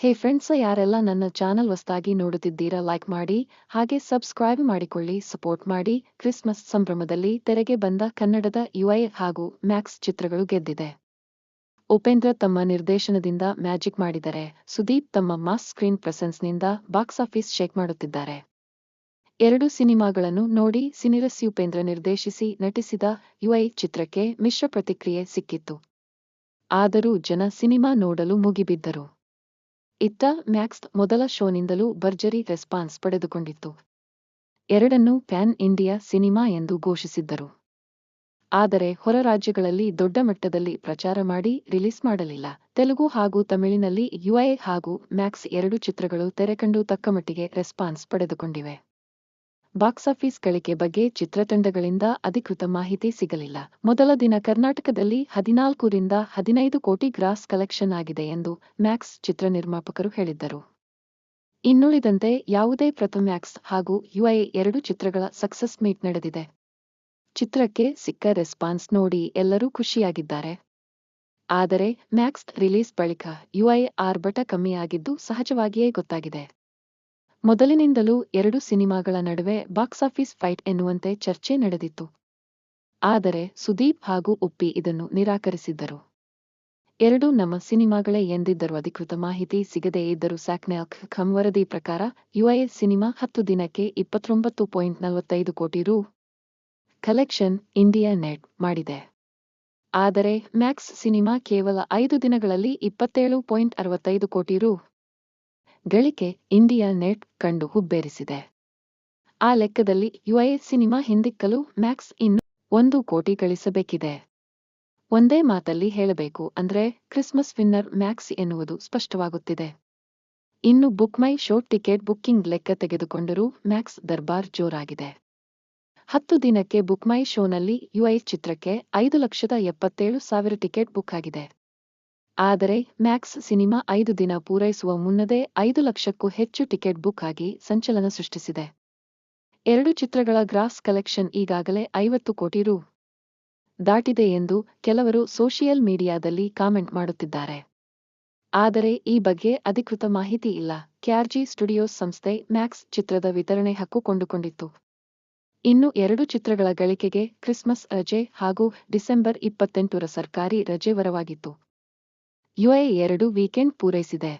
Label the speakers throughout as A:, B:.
A: ಹೇ friends ಯಾರೆಲ್ಲ ನನ್ನ channel ಹೊಸದಾಗಿ ನೋಡುತ್ತಿದ್ದೀರಾ ಲೈಕ್ ಮಾಡಿ, ಹಾಗೆ ಸಬ್ಸ್ಕ್ರೈಬ್ ಮಾಡಿಕೊಳ್ಳಿ ಸಪೋರ್ಟ್ ಮಾಡಿ. ಕ್ರಿಸ್ಮಸ್ ಸಂಭ್ರಮದಲ್ಲಿ ತೆರೆಗೆ ಬಂದ ಕನ್ನಡದ ಯುಐ ಹಾಗೂ ಮ್ಯಾಕ್ಸ್ ಚಿತ್ರಗಳು ಗೆದ್ದಿದೆ. ಉಪೇಂದ್ರ ತಮ್ಮ ನಿರ್ದೇಶನದಿಂದ ಮ್ಯಾಜಿಕ್ ಮಾಡಿದರೆ, ಸುದೀಪ್ ತಮ್ಮ ಮಾಸ್ ಸ್ಕ್ರೀನ್ ಪ್ರೆಸೆನ್ಸ್ನಿಂದ ಬಾಕ್ಸ್ ಆಫೀಸ್ ಶೇಕ್ ಮಾಡುತ್ತಿದ್ದಾರೆ. ಎರಡು ಸಿನಿಮಾಗಳನ್ನು ನೋಡಿ ಸಿನಿರಸ್ ಉಪೇಂದ್ರ ನಿರ್ದೇಶಿಸಿ ನಟಿಸಿದ ಯುಐ ಚಿತ್ರಕ್ಕೆ ಮಿಶ್ರ ಪ್ರತಿಕ್ರಿಯೆ ಸಿಕ್ಕಿತ್ತು. ಆದರೂ ಜನ ಸಿನಿಮಾ ನೋಡಲು ಮುಗಿಬಿದ್ದರು. ಇತ್ತ ಮ್ಯಾಕ್ಸ್ ಮೊದಲ ಶೋನಿಂದಲೂ ಭರ್ಜರಿ ರೆಸ್ಪಾನ್ಸ್ ಪಡೆದುಕೊಂಡಿತ್ತು. ಎರಡನ್ನೂ ಪ್ಯಾನ್ ಇಂಡಿಯಾ ಸಿನಿಮಾ ಎಂದು ಘೋಷಿಸಿದ್ದರು. ಆದರೆ ಹೊರ ರಾಜ್ಯಗಳಲ್ಲಿ ದೊಡ್ಡ ಮಟ್ಟದಲ್ಲಿ ಪ್ರಚಾರ ಮಾಡಿ ರಿಲೀಸ್ ಮಾಡಲಿಲ್ಲ. ತೆಲುಗು ಹಾಗೂ ತಮಿಳಿನಲ್ಲಿ ಯುಐ ಹಾಗೂ ಮ್ಯಾಕ್ಸ್ ಎರಡು ಚಿತ್ರಗಳು ತೆರೆಕಂಡು ತಕ್ಕಮಟ್ಟಿಗೆ ರೆಸ್ಪಾನ್ಸ್ ಪಡೆದುಕೊಂಡಿವೆ. ಬಾಕ್ಸ್ ಆಫೀಸ್ ಗಳಿಕೆ ಬಗ್ಗೆ ಚಿತ್ರತಂಡಗಳಿಂದ ಅಧಿಕೃತ ಮಾಹಿತಿ ಸಿಗಲಿಲ್ಲ. ಮೊದಲ ದಿನ ಕರ್ನಾಟಕದಲ್ಲಿ ಹದಿನಾಲ್ಕರಿಂದ ಹದಿನೈದು ಕೋಟಿ ಗ್ರಾಸ್ ಕಲೆಕ್ಷನ್ ಆಗಿದೆ ಎಂದು ಮ್ಯಾಕ್ಸ್ ಚಿತ್ರ ನಿರ್ಮಾಪಕರು ಹೇಳಿದ್ದರು. ಇನ್ನುಳಿದಂತೆ ಯಾವುದೇ ಪ್ರಥಮ್ಯಾಕ್ಸ್ ಹಾಗೂ ಯುಐ ಎರಡು ಚಿತ್ರಗಳ ಸಕ್ಸಸ್ ಮೀಟ್ ನಡೆದಿದೆ. ಚಿತ್ರಕ್ಕೆ ಸಿಕ್ಕ ರೆಸ್ಪಾನ್ಸ್ ನೋಡಿ ಎಲ್ಲರೂ ಖುಷಿಯಾಗಿದ್ದಾರೆ. ಆದರೆ ಮ್ಯಾಕ್ಸ್ ರಿಲೀಸ್ ಬಳಿಕ ಯುಐ ಆರ್ಭಟ ಕಮ್ಮಿಯಾಗಿದ್ದು ಸಹಜವಾಗಿಯೇ ಗೊತ್ತಾಗಿದೆ. ಮೊದಲಿನಿಂದಲೂ ಎರಡು ಸಿನಿಮಾಗಳ ನಡುವೆ ಬಾಕ್ಸ್ ಆಫೀಸ್ ಫೈಟ್ ಎನ್ನುವಂತೆ ಚರ್ಚೆ ನಡೆದಿತ್ತು. ಆದರೆ ಸುದೀಪ್ ಹಾಗೂ ಉಪ್ಪಿ ಇದನ್ನು ನಿರಾಕರಿಸಿದ್ದರು. ಎರಡು ನಮ್ಮ ಸಿನಿಮಾಗಳೇ ಎಂದಿದ್ದರು ಅಧಿಕೃತ ಮಾಹಿತಿ ಸಿಗದೇ ಇದ್ದರೂ ಸ್ಯಾಕ್ನೆಲ್ಕ್ ಖಮ್ ವರದಿ ಪ್ರಕಾರ ಯುಐ ಸಿನಿಮಾ ಹತ್ತು ದಿನಕ್ಕೆ ಇಪ್ಪತ್ತೊಂಬತ್ತು ಪಾಯಿಂಟ್ ನಲವತ್ತೈದು ಕೋಟಿ ರು ಕಲೆಕ್ಷನ್ ಇಂಡಿಯಾ ನೆಟ್ ಮಾಡಿದೆ. ಆದರೆ ಮ್ಯಾಕ್ಸ್ ಸಿನಿಮಾ ಕೇವಲ ಐದು ದಿನಗಳಲ್ಲಿ ಇಪ್ಪತ್ತೇಳು ಪಾಯಿಂಟ್ ಅರವತ್ತೈದು ಕೋಟಿ ರು ಗಳಿಕೆ ಇಂಡಿಯಾ ನೆಟ್ ಕಂಡು ಹುಬ್ಬೇರಿಸಿದೆ. ಆ ಲೆಕ್ಕದಲ್ಲಿ ಯುಐ ಸಿನಿಮಾ ಹಿಂದಿಕ್ಕಲು ಮ್ಯಾಕ್ಸ್ ಇನ್ನು ಒಂದು ಕೋಟಿ ಗಳಿಸಬೇಕಿದೆ. ಒಂದೇ ಮಾತಲ್ಲಿ ಹೇಳಬೇಕು ಅಂದ್ರೆ ಕ್ರಿಸ್ಮಸ್ ವಿನ್ನರ್ ಮ್ಯಾಕ್ಸ್ ಎನ್ನುವುದು ಸ್ಪಷ್ಟವಾಗುತ್ತಿದೆ. ಇನ್ನು Book My Show ticket booking ಲೆಕ್ಕ ತೆಗೆದುಕೊಂಡರೂ ಮ್ಯಾಕ್ಸ್ ದರ್ಬಾರ್ ಜೋರಾಗಿದೆ. ಹತ್ತು ದಿನಕ್ಕೆ ಬುಕ್ ಮೈ ಶೋನಲ್ಲಿ ಯುಐ ಚಿತ್ರಕ್ಕೆ ಐದು ಲಕ್ಷದ ಎಪ್ಪತ್ತೇಳು ಸಾವಿರ ಟಿಕೆಟ್ ಬುಕ್ ಆಗಿದೆ. ಆದರೆ ಮ್ಯಾಕ್ಸ್ ಸಿನಿಮಾ ಐದು ದಿನ ಪೂರೈಸುವ ಮುನ್ನದೇ ಐದು ಲಕ್ಷಕ್ಕೂ ಹೆಚ್ಚು ಟಿಕೆಟ್ ಬುಕ್ ಆಗಿ ಸಂಚಲನ ಸೃಷ್ಟಿಸಿದೆ. ಎರಡು ಚಿತ್ರಗಳ ಗ್ರಾಸ್ ಕಲೆಕ್ಷನ್ ಈಗಾಗಲೇ ಐವತ್ತು ಕೋಟಿ ರೂ ದಾಟಿದೆ ಎಂದು ಕೆಲವರು ಸೋಷಿಯಲ್ ಮೀಡಿಯಾದಲ್ಲಿ ಕಾಮೆಂಟ್ ಮಾಡುತ್ತಿದ್ದಾರೆ. ಆದರೆ ಈ ಬಗ್ಗೆ ಅಧಿಕೃತ ಮಾಹಿತಿ ಇಲ್ಲ. ಕ್ಯಾರ್ಜಿ ಸ್ಟುಡಿಯೋಸ್ ಸಂಸ್ಥೆ ಮ್ಯಾಕ್ಸ್ ಚಿತ್ರದ ವಿತರಣೆ ಹಕ್ಕು ಕೊಂಡುಕೊಂಡಿತ್ತು. ಇನ್ನು ಎರಡು ಚಿತ್ರಗಳ ಗಳಿಕೆಗೆ ಕ್ರಿಸ್ಮಸ್ ರಜೆ ಹಾಗೂ ಡಿಸೆಂಬರ್ ಇಪ್ಪತ್ತೆಂಟರ ಸರ್ಕಾರಿ ರಜೆ ವರವಾಗಿತ್ತು. ಯುಐ ಎರಡು ವೀಕೆಂಡ್ ಪೂರೈಸಿದೆ.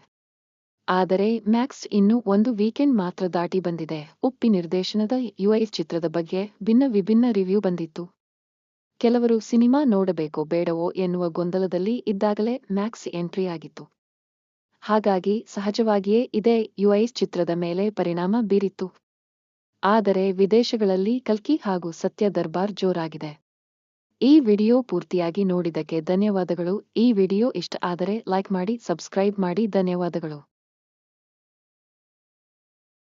A: ಆದರೆ ಮ್ಯಾಕ್ಸ್ ಇನ್ನು ಒಂದು ವೀಕೆಂಡ್ ಮಾತ್ರ ದಾಟಿ ಬಂದಿದೆ. ಉಪ್ಪಿ ನಿರ್ದೇಶನದ ಯುಐ ಚಿತ್ರದ ಬಗ್ಗೆ ಭಿನ್ನ ವಿಭಿನ್ನ ರಿವ್ಯೂ ಬಂದಿತ್ತು. ಕೆಲವರು ಸಿನಿಮಾ ನೋಡಬೇಕೋ ಬೇಡವೋ ಎನ್ನುವ ಗೊಂದಲದಲ್ಲಿ ಇದ್ದಾಗಲೇ ಮ್ಯಾಕ್ಸ್ ಎಂಟ್ರಿ ಆಗಿತ್ತು. ಹಾಗಾಗಿ ಸಹಜವಾಗಿಯೇ ಇದೇ ಯುಐ ಚಿತ್ರದ ಮೇಲೆ ಪರಿಣಾಮ ಬೀರಿತ್ತು. ಆದರೆ ವಿದೇಶಗಳಲ್ಲಿ ಕಲ್ಕಿ ಹಾಗೂ ಸತ್ಯ ದರ್ಬಾರ್ ಜೋರಾಗಿದೆ. ಈ ವಿಡಿಯೋ ಪೂರ್ತಿಯಾಗಿ ನೋಡಿದಕ್ಕೆ ಧನ್ಯವಾದಗಳು. ಈ ವಿಡಿಯೋ ಇಷ್ಟ ಆದರೆ ಲೈಕ್ ಮಾಡಿ ಸಬ್ಸ್ಕ್ರೈಬ್ ಮಾಡಿ. ಧನ್ಯವಾದಗಳು.